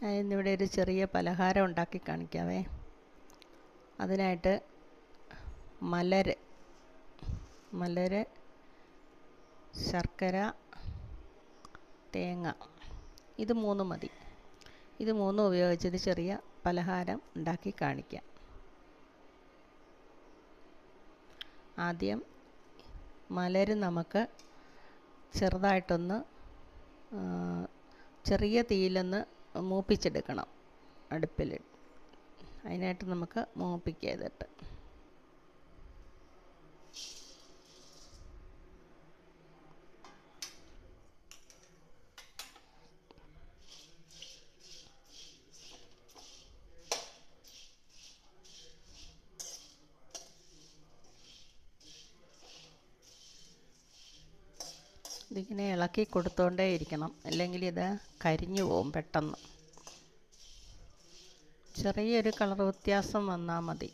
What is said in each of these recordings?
ഞാൻ ഇന്നിവിടെ ഒരു ചെറിയ പലഹാരം ഉണ്ടാക്കി കാണിക്കാവേ. അതിനായിട്ട് മലര് മലര് ശർക്കര തേങ്ങ ഇത് മൂന്ന് മതി. ഇത് മൂന്നും ഉപയോഗിച്ചത് ചെറിയ പലഹാരം ഉണ്ടാക്കി കാണിക്കാം. ആദ്യം മലര് നമുക്ക് ചെറുതായിട്ടൊന്ന് ചെറിയ തീയിലൊന്ന് മൂപ്പിച്ചെടുക്കണം അടുപ്പിൽ. അതിനായിട്ട് നമുക്ക് മൂപ്പിക്കുക ഇതിട്ട്. ഇതിങ്ങനെ ഇളക്കി കൊടുത്തോണ്ടേ ഇരിക്കണം. അല്ലെങ്കിൽ ഇത് കരിഞ്ഞു പോവും പെട്ടെന്ന്. ചെറിയൊരു കളർ വ്യത്യാസം വന്നാൽ മതി.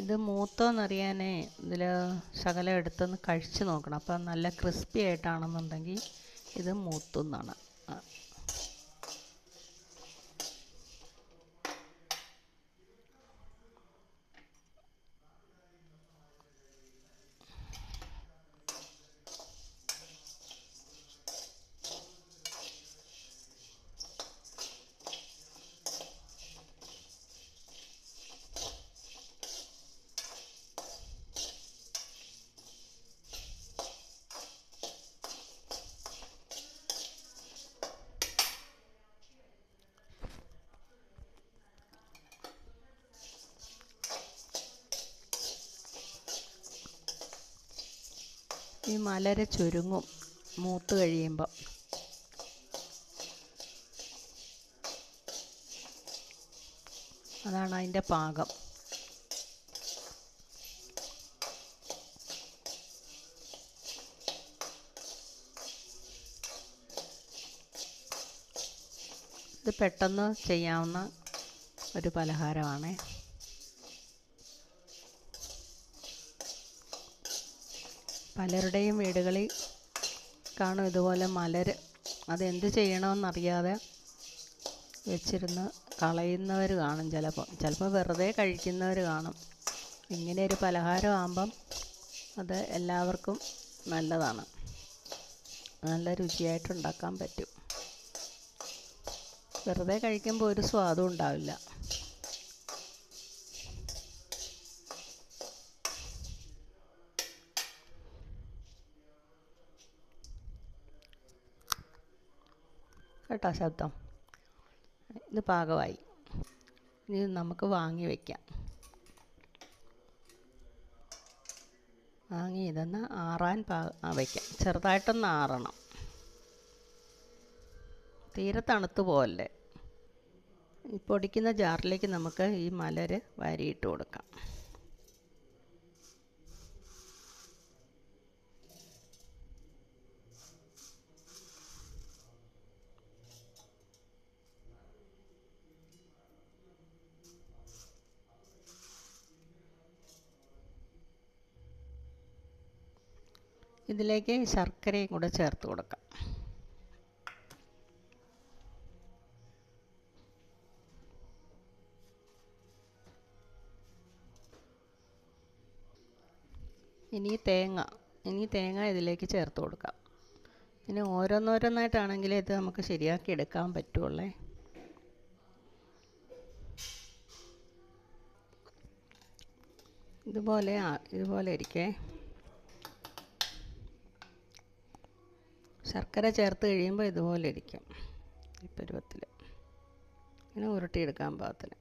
ഇത് മൂത്തോന്നറിയാനേ ഇതിൽ ശകലം എടുത്തൊന്ന് കഴിച്ച് നോക്കണം. അപ്പം നല്ല ക്രിസ്പി ആയിട്ടാണെന്നുണ്ടെങ്കിൽ ഇത് മൂത്തുന്നാണ്. ഈ മലര ചുരുങ്ങും മൂത്ത് കഴിയുമ്പോൾ അതാണ് അതിന്റെ പാകം. ഇത് പെട്ടെന്ന് ചെയ്യാവുന്ന ഒരു പലഹാരമാണേ. പലരുടെയും വീടുകളിൽ കാണും ഇതുപോലെ മലര് അതെന്ത് ചെയ്യണമെന്നറിയാതെ വെച്ചിരുന്ന് കളയുന്നവർ കാണും ചിലപ്പോൾ. ചിലപ്പോൾ വെറുതെ കഴിക്കുന്നവർ കാണും. ഇങ്ങനെ ഒരു പലഹാരം ആകുമ്പം അത് എല്ലാവർക്കും നല്ലതാണ്. നല്ല രുചിയായിട്ട് ഉണ്ടാക്കാൻ പറ്റും. വെറുതെ കഴിക്കുമ്പോൾ ഒരു സ്വാദും ഉണ്ടാവില്ല. കേട്ടോ ശബ്ദം. ഇത് പാകമായി. ഇത് നമുക്ക് വാങ്ങി വയ്ക്കാം വാങ്ങി ഇതൊന്ന് ആറാൻ പാ വയ്ക്കാം ചെറുതായിട്ടൊന്ന് ആറണം. തീരെ തണുത്ത് പോകല്ലേ പൊടിക്കുന്ന ജാറിലേക്ക് നമുക്ക് ഈ മലര് വാരിയിട്ട് കൊടുക്കാം. ഇതിലേക്ക് ശർക്കരയും കൂടെ ചേർത്ത് കൊടുക്കാം. ഇനി തേങ്ങ ഇനി തേങ്ങ ഇതിലേക്ക് ചേർത്ത് കൊടുക്കാം. ഇനി ഓരോന്നോരോന്നായിട്ടാണെങ്കിൽ ഇത് നമുക്ക് ശരിയാക്കി എടുക്കാൻ പറ്റുള്ളേ. ഇതുപോലെ ഇതുപോലെ ഇരിക്കേ. ശർക്കര ചേർത്ത് കഴിയുമ്പോൾ ഇതുപോലെ ഇരിക്കും. ഈ പരുവത്തിൽ ഇങ്ങനെ ഉരുട്ടിയെടുക്കാൻ പാകത്തിന്.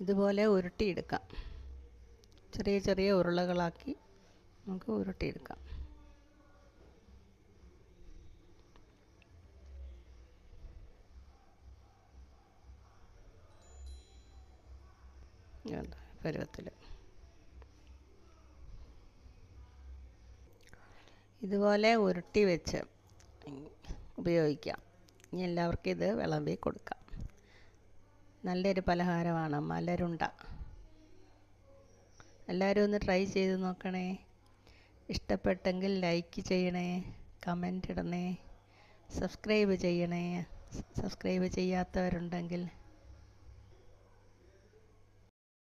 ഇതുപോലെ ഉരുട്ടിയെടുക്കാം. ചെറിയ ചെറിയ ഉരുളകളാക്കി നമുക്ക് ഉരുട്ടിയെടുക്കാം. പരുവത്തിൽ ഇതുപോലെ ഉരുട്ടി വെച്ച് ഉപയോഗിക്കാം. ഇനി എല്ലാവർക്കും ഇത് വിളമ്പി കൊടുക്കാം. നല്ലൊരു പലഹാരമാണ് മലരുണ്ട. എല്ലാവരും ഒന്ന് ട്രൈ ചെയ്ത് നോക്കണേ. ഇഷ്ടപ്പെട്ടെങ്കിൽ ലൈക്ക് ചെയ്യണേ കമന്റ് ഇടണേ സബ്സ്ക്രൈബ് ചെയ്യണേ. സബ്സ്ക്രൈബ് ചെയ്യാത്തവരുണ്ടെങ്കിൽ